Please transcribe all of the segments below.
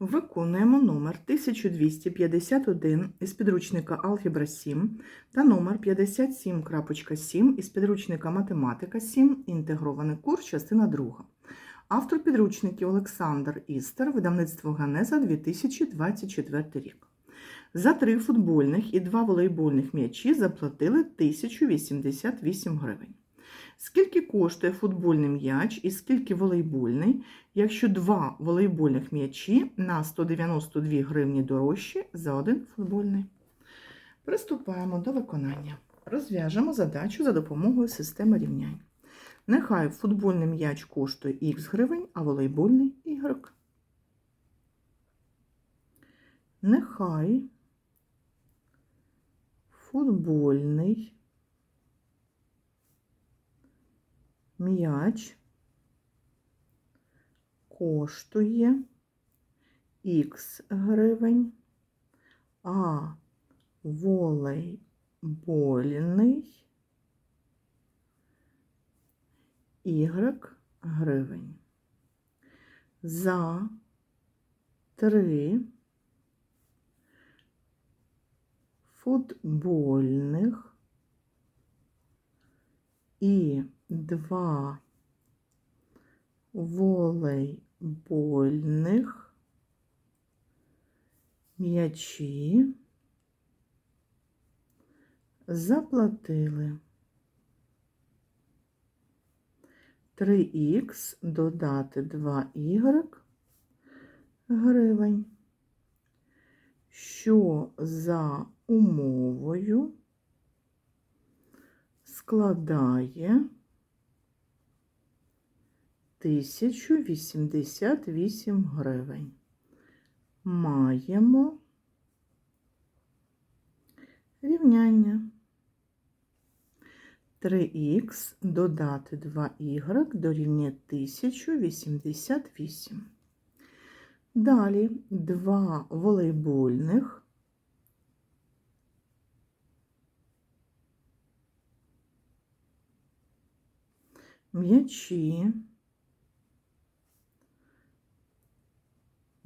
Виконуємо номер 1251 із підручника Алгебра 7 та номер 57.7 із підручника Математика 7, інтегрований курс, частина 2. Автор підручників Олександр Істер, видавництво Ганеза 2024 рік. За три футбольних і два волейбольних м'ячі заплатили 1088 гривень. Скільки коштує футбольний м'яч і скільки волейбольний, якщо два волейбольних м'ячі на 192 гривні дорожчі за один футбольний? Приступаємо до виконання. Розв'яжемо задачу за допомогою системи рівнянь. Нехай футбольний м'яч коштує х гривень, а волейбольний y. Нехай футбольний м'яч коштує х гривень, а волейбольний y гривень. За три футбольних і два волейбольних м'ячі заплатили. 3х додати 2y гривень, що за умовою складає 1088 гривень. Маємо рівняння. 3х додати 2y дорівнює 1088. Далі два волейбольних м'ячі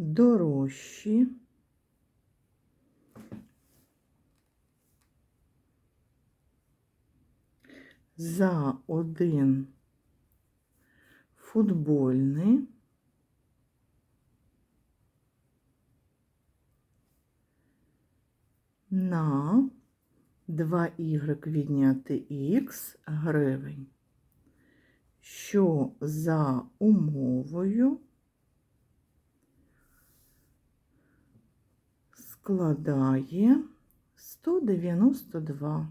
дорожчі. За один футбольний. На 2y відняти х гривень, що за умовою складає 192.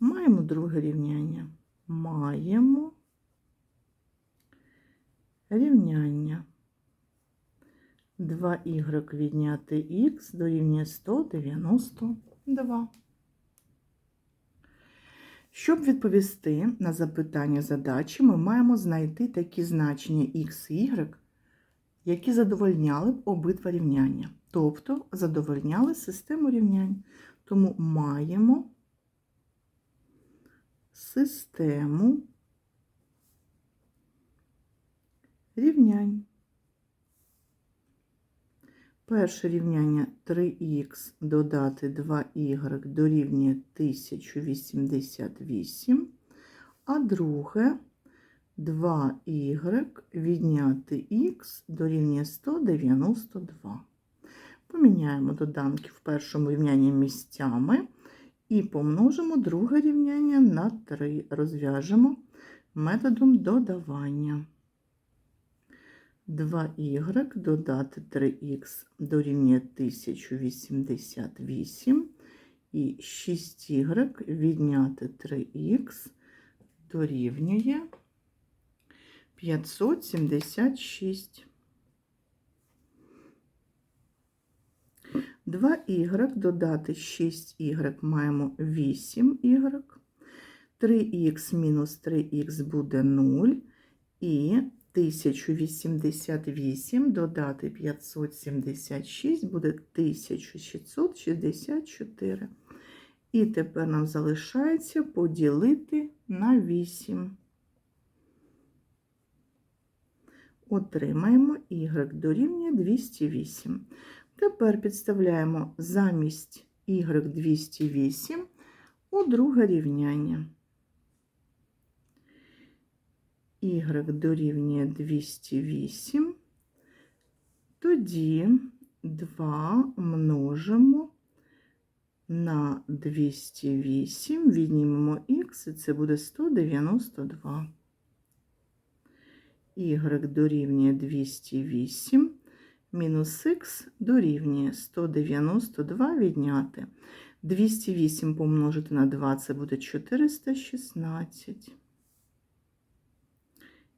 Маємо друге рівняння. Маємо рівняння. 2y відняти х дорівнює 192. Щоб відповісти на запитання задачі, ми маємо знайти такі значення x y, які задовольняли б обидва рівняння, тобто задовольняли систему рівнянь. Тому маємо систему рівнянь. Перше рівняння 3х додати 2y дорівнює 1088, а друге 2y відняти х дорівнює 192. Поміняємо доданки в першому рівнянні місцями і помножимо друге рівняння на 3. Розв'яжемо методом додавання. 2y додати 3х дорівнює 1088 і 6y відняти 3х дорівнює 576. 2y додати 6y маємо 8y. 3х мінус 3х буде 0 і 1088 додати 576 буде 1664. І тепер нам залишається поділити на 8. Отримаємо y дорівнює 208. Тепер підставляємо замість y 208 у друге рівняння. y дорівнює 208. Тоді 2 множимо на 208, віднімемо х, і це буде 192. y дорівнює 208, мінус х дорівнює 192 відняти. 208 помножити на 2 це буде 416.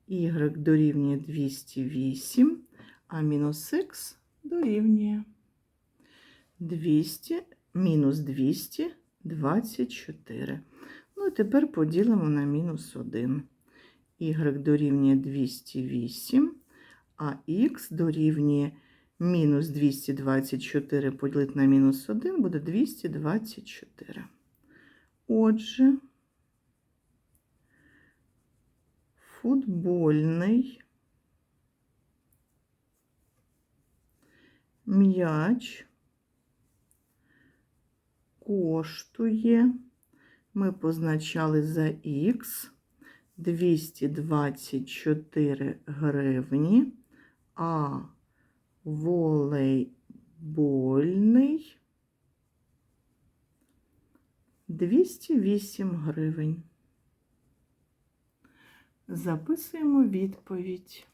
y дорівнює 208, а мінус х дорівнює 200, мінус 224. Ну і тепер поділимо на мінус 1. y дорівнює 208, а х дорівнює мінус 224 поділити на мінус 1 буде 224. Отже, футбольний м'яч коштує, ми позначали за х 224 гривні, а волейбольний 208 гривень. Записуємо відповідь.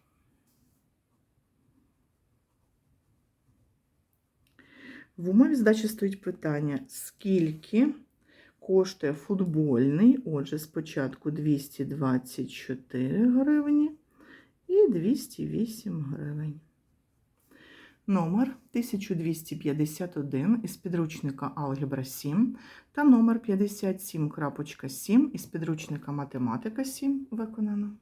В умові здачі стоїть питання, скільки коштує футбольний, отже, спочатку 224 гривні і 208 гривень. Номер 1251 із підручника Алгебра 7 та номер 57.7 із підручника Математика 7 виконано.